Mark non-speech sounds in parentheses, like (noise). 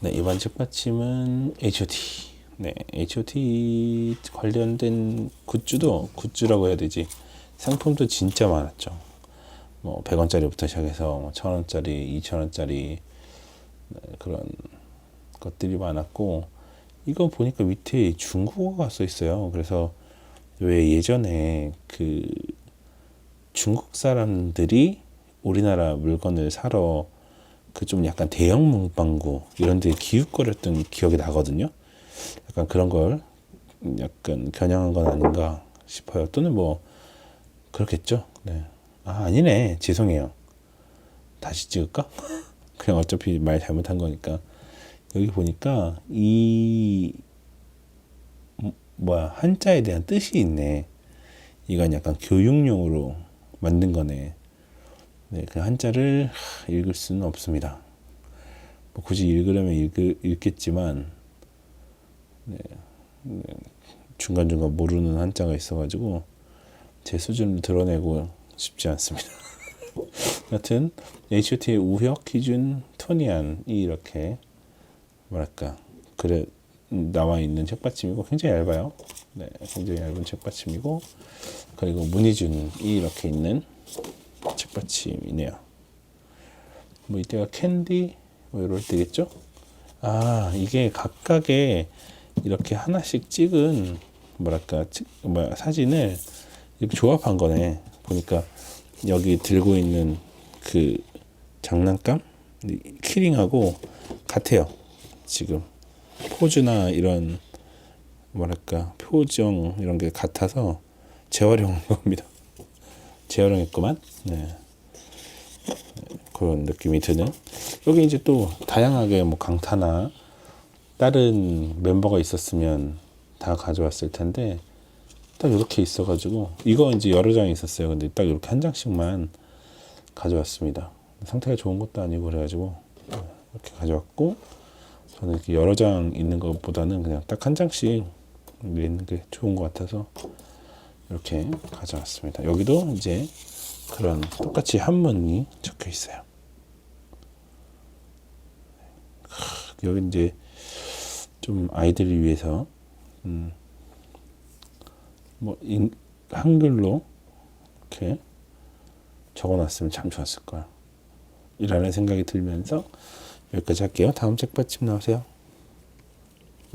네, 이번 책받침은 H.O.T. 네, H.O.T. 관련된 굿즈도 굿즈라고 해야 되지. 상품도 진짜 많았죠. 뭐 100원짜리부터 시작해서 뭐 1000원짜리, 2000원짜리 네, 그런 것들이 많았고 이거 보니까 밑에 중국어가 써 있어요. 그래서 왜 예전에 그 중국 사람들이 우리나라 물건을 사러 그 좀 약간 대형 문방구 이런 데 기웃거렸던 기억이 나거든요. 약간 그런 걸 약간 겨냥한 건 아닌가 싶어요. 또는 뭐 그렇겠죠. 네. 아 아니네. 죄송해요. 다시 찍을까? (laughs) 그냥 어차피 말 잘못한 거니까 여기 보니까 이 음, 뭐야 한자에 대한 뜻이 있네. 이건 약간 교육용으로 만든 거네. 네, 그 한자를 하, 읽을 수는 없습니다. 뭐 굳이 읽으려면 읽, 읽겠지만 네, 네, 중간중간 모르는 한자가 있어가지고 제 수준을 드러내고 싶지 않습니다. (laughs) 여튼 H.O.T의 우혁 기준 토니안이 이렇게 뭐랄까 그래 나와 있는 책받침이고 굉장히 얇아요. 네, 굉장히 얇은 책받침이고 그리고 문희준이 이렇게 있는 책 받침이네요. 뭐 이때가 캔디 뭐 이럴 때겠죠? 아 이게 각각의 이렇게 하나씩 찍은 뭐랄까 찍, 뭐야 사진을 이렇게 조합한 거네. 보니까 여기 들고 있는 그 장난감 이 키링하고 같아요. 지금 포즈나 이런 뭐랄까 표정 이런 게 같아서 재활용한 겁니다. (laughs) 재활용했구만. 네. 그런 느낌이 드는. 여기 이제 또 다양하게 뭐 강타나 다른 멤버가 있었으면 다 가져왔을 텐데 딱 이렇게 있어가지고 이거 이제 여러 장이 있었어요. 근데 딱 이렇게 한 장씩만 가져왔습니다. 상태가 좋은 것도 아니고 그래가지고 이렇게 가져왔고 저는 이렇게 여러 장 있는 것보다는 그냥 딱 한 장씩 있는 게 좋은 것 같아서 이렇게 가져왔습니다. 여기도 이제 그런 똑같이 한문이 적혀 있어요. 여기 이제 좀 아이들을 위해서 음, 뭐 인, 한글로 이렇게 적어놨으면 참 좋았을 거야. 이라는 생각이 들면서 여기까지 할게요. 다음 책 받침 나오세요.